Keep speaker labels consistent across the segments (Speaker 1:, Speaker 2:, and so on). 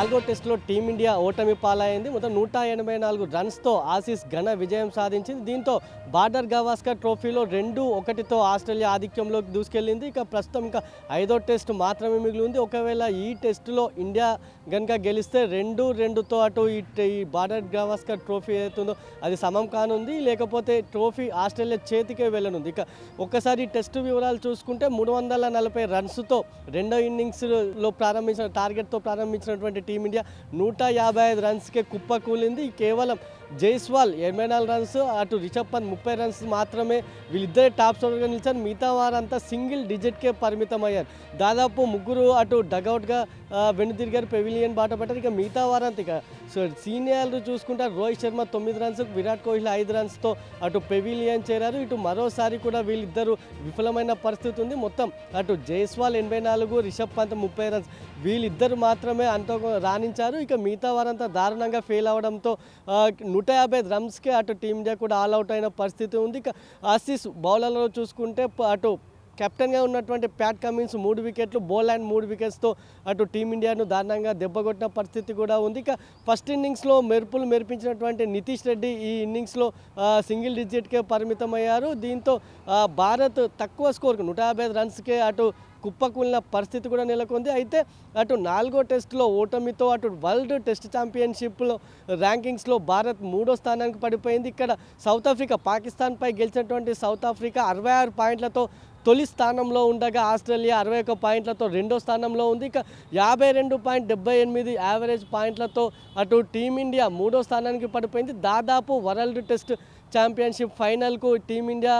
Speaker 1: నాలుగో టెస్టులో టీమిండియా ఓటమి పాలైంది. మొత్తం నూట ఎనభై నాలుగు రన్స్తో ఆసీస్ ఘన విజయం సాధించింది. దీంతో బార్డర్ గవాస్కర్ ట్రోఫీలో రెండు ఒకటితో ఆస్ట్రేలియా ఆధిక్యంలోకి దూసుకెళ్ళింది. ఇక ప్రస్తుతం ఇంకా ఐదో టెస్ట్ మాత్రమే మిగిలి ఉంది ఒకవేళ ఈ టెస్టులో ఇండియా కనుక గెలిస్తే రెండు రెండుతో అటు ఈ బార్డర్ గవాస్కర్ ట్రోఫీ ఏదైతుందో అది సమం కానుంది. లేకపోతే ట్రోఫీ ఆస్ట్రేలియా చేతికే వెళ్ళనుంది. ఇక ఒక్కసారి టెస్ట్ వివరాలు చూసుకుంటే మూడు వందల నలభై రన్స్తో రెండో ఇన్నింగ్స్లో ప్రారంభించిన టార్గెట్తో ప్రారంభించినటువంటి టీమిండియా నూట యాభై ఐదు రన్స్కే కుప్ప కూలింది. కేవలం జైస్వాల్ ఎనభై నాలుగు రన్స్ అటు రిషబ్ పంత్ ముప్పై రన్స్ మాత్రమే వీళ్ళిద్దరే టాప్ స్కోరర్గా నిలిచారు. మిగతా వారంతా సింగిల్ డిజిట్కే పరిమితం అయ్యారు దాదాపు ముగ్గురు అటు డగౌట్గా వెనుదిరిగారు. పెవిలియన్ బాట పట్టారు ఇక మిగతా వారంతా ఇక సో సీనియర్లు చూసుకుంటే రోహిత్ శర్మ తొమ్మిది రన్స్ విరాట్ కోహ్లీ ఐదు రన్స్తో అటు పెవిలియన్ చేరారు. ఇటు మరోసారి కూడా వీళ్ళిద్దరూ విఫలమైన పరిస్థితి ఉంది. మొత్తం అటు జైస్వాల్ ఎనభై నాలుగు రిషబ్ పంత్ ముప్పై రన్స్ వీళ్ళిద్దరు మాత్రమే అంత రాణించారు. ఇక మిగతా వారంతా దారుణంగా ఫెయిల్ అవడంతో నూట యాభై రన్స్కే అటు టీమిండియా కూడా ఆల్ అవుట్ అయిన పరిస్థితి ఉంది. ఇక ఆసీస్ బౌలర్లో చూసుకుంటే అటు కెప్టెన్గా ఉన్నటువంటి ప్యాట్ కమిన్స్ మూడు వికెట్లు బోలాండ్ అండ్ మూడు వికెట్స్తో అటు టీమిండియాను దారుణంగా దెబ్బకొట్టిన పరిస్థితి కూడా ఉంది. ఇక ఫస్ట్ ఇన్నింగ్స్లో మెరుపులు మెరిపించినటువంటి నితీష్ రెడ్డి ఈ ఇన్నింగ్స్లో సింగిల్ డిజిట్కే పరిమితమయ్యారు. దీంతో భారత్ తక్కువ స్కోర్కు నూట యాభై రన్స్కే అటు కుప్పకూలిన పరిస్థితి కూడా నెలకొంది. అయితే అటు నాలుగో టెస్టులో ఓటమితో అటు వరల్డ్ టెస్ట్ ఛాంపియన్షిప్లో ర్యాంకింగ్స్లో భారత్ మూడో స్థానానికి పడిపోయింది. ఇక్కడ సౌత్ ఆఫ్రికా పాకిస్తాన్పై గెలిచినటువంటి సౌత్ ఆఫ్రికా అరవై ఆరు పాయింట్లతో తొలి స్థానంలో ఉండగా ఆస్ట్రేలియా అరవై ఒక్క పాయింట్లతో రెండో స్థానంలో ఉంది. ఇక యాభై రెండు పాయింట్ డెబ్బై ఎనిమిది యావరేజ్ పాయింట్లతో అటు టీమిండియా మూడో స్థానానికి పడిపోయింది. దాదాపు వరల్డ్ టెస్ట్ ఛాంపియన్షిప్ ఫైనల్కు టీమిండియా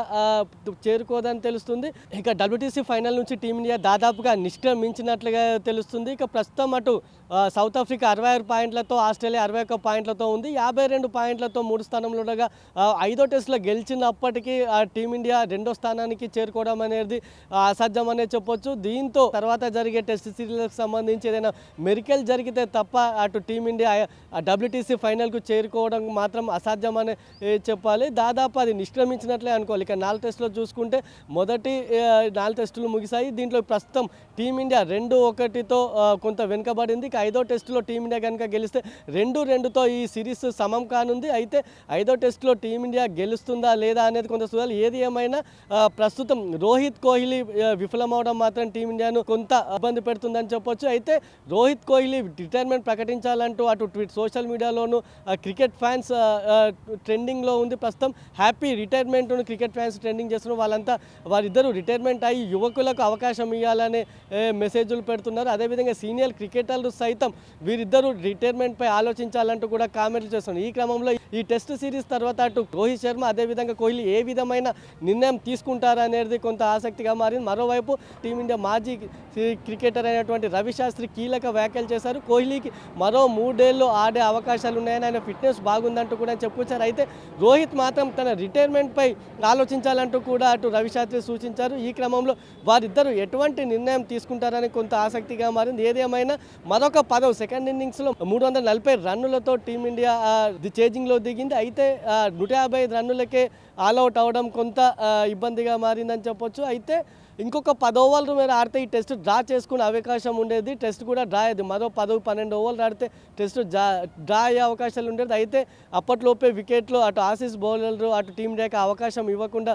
Speaker 1: చేరుకోదని తెలుస్తుంది. ఇక డబ్ల్యూటీసీ ఫైనల్ నుంచి టీమిండియా దాదాపుగా నిష్క్రమించినట్లుగా తెలుస్తుంది. ఇక ప్రస్తుతం అటు సౌత్ ఆఫ్రికా అరవై ఆరు పాయింట్లతో ఆస్ట్రేలియా అరవై ఒక్క పాయింట్లతో ఉంది. యాభై రెండు పాయింట్లతో మూడు స్థానంలో ఉండగా ఐదో టెస్ట్లో గెలిచినప్పటికీ ఆ టీమిండియా రెండో స్థానానికి చేరుకోవడం అనేది అసాధ్యం అనే చెప్పొచ్చు. దీంతో తర్వాత జరిగే టెస్ట్ సిరీస్కి సంబంధించి ఏదైనా మెరికల్ జరిగితే తప్ప అటు టీమిండియా డబ్ల్యూటీసీ ఫైనల్కు చేరుకోవడం మాత్రం అసాధ్యం అనే చెప్పాలి. చెప్పాలి దాదాపు అది నిష్క్రమించినట్లే అనుకోవాలి. ఇక నాలుగు టెస్టులో చూసుకుంటే మొదటి నాలుగు టెస్టులు ముగిశాయి. దీంట్లో ప్రస్తుతం టీమిండియా రెండు ఒకటితో కొంత వెనుకబడింది. ఇక ఐదో టెస్టులో టీమిండియా కనుక గెలిస్తే రెండు రెండుతో ఈ సిరీస్ సమం కానుంది. అయితే ఐదో టెస్టులో టీమిండియా గెలుస్తుందా లేదా అనేది కొంత చూడాలి. ఏది ఏమైనా ప్రస్తుతం రోహిత్ కోహ్లీ విఫలమవడం మాత్రం టీమిండియాను కొంత ఇబ్బంది పెడుతుందని చెప్పొచ్చు. అయితే రోహిత్ కోహ్లీ రిటైర్మెంట్ ప్రకటించాలంటూ అటు ట్వీట్ సోషల్ మీడియాలోను క్రికెట్ ఫ్యాన్స్ ట్రెండింగ్లో ఉంది. ప్రస్తుతం happy retirement cricket fans trending చేస్తున్న వాళ్ళంతా వారిద్దరూ రిటైర్మెంట్ అయ్యి యువకులకు అవకాశం ఇవ్వాలనే మెసేజ్లు పెడుతున్నారు. అదేవిధంగా సీనియర్ క్రికెటర్లు సైతం వీరిద్దరూ రిటైర్మెంట్పై ఆలోచించాలంటూ కూడా కామెంట్లు చేస్తున్నారు. ఈ క్రమంలో ఈ టెస్ట్ సిరీస్ తర్వాత అటు రోహిత్ శర్మ అదేవిధంగా కోహ్లీ ఏ విధమైన నిర్ణయం తీసుకుంటారనేది కొంత ఆసక్తిగా మారింది. మరోవైపు టీమిండియా మాజీ క్రికెటర్ అయినటువంటి రవిశాస్త్రి కీలక వ్యాఖ్యలు చేశారు. కోహ్లీకి మరో మూడేళ్ళు ఆడే అవకాశాలు ఉన్నాయని ఆయన ఫిట్నెస్ బాగుందంటూ కూడా చెప్పుకొచ్చారు అయితే రోహిత్ మాత్రం తన రిటైర్మెంట్పై ఆలోచించాలంటూ కూడా అటు రవిశాస్త్రి సూచించారు. ఈ క్రమంలో వారిద్దరూ ఎటువంటి నిర్ణయం తీసుకుంటారని కొంత ఆసక్తిగా మారింది. ఏదేమైనా మరొక పదవు సెకండ్ ఇన్నింగ్స్లో మూడు వందల నలభై రన్నులతో టీమిండియా ది చేజింగ్లో దిగింది. అయితే నూట యాభై ఐదు రన్నులకే ఆల్అవుట్ అవడం కొంత ఇబ్బందిగా మారిందని చెప్పొచ్చు. అయితే ఇంకొక పది ఓవర్లు మీరు ఆడితే ఈ టెస్ట్ డ్రా చేసుకునే అవకాశం ఉండేది. టెస్ట్ కూడా డ్రా అయ్యేది. మరో పదవి పన్నెండు ఓవర్లు ఆడితే టెస్ట్ డ్రా డ్రా అయ్యే అవకాశాలు ఉండేది. అయితే అప్పట్లోపే వికెట్లు అటు ఆసీస్ బౌలర్లు అటు టీమిండియాకి అవకాశం ఇవ్వకుండా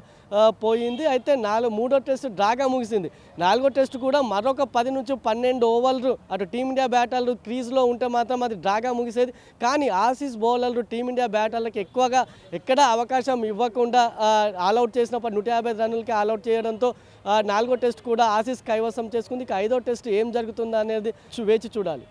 Speaker 1: పోయింది. అయితే నాలుగు మూడో టెస్ట్ డ్రాగా ముగిసింది. నాలుగో టెస్ట్ కూడా మరొక పది నుంచి పన్నెండు ఓవర్లు అటు టీమిండియా బ్యాటర్లు క్రీజ్లో ఉంటే మాత్రం అది డ్రాగా ముగిసేది. కానీ ఆసీస్ బౌలర్లు టీమిండియా బ్యాటర్లకు ఎక్కువగా ఎక్కడ అవకాశం ఇవ్వకుండా ఆల్అవుట్ చేసినప్పుడు నూట యాభై రన్నులకి ఆల్అవుట్ చేయడంతో నాలుగో టెస్ట్ కూడా ఆసీస్ కైవసం చేసుకుంది. ఇక ఐదో టెస్ట్ ఏం జరుగుతుందా అనేది వేచి చూడాలి.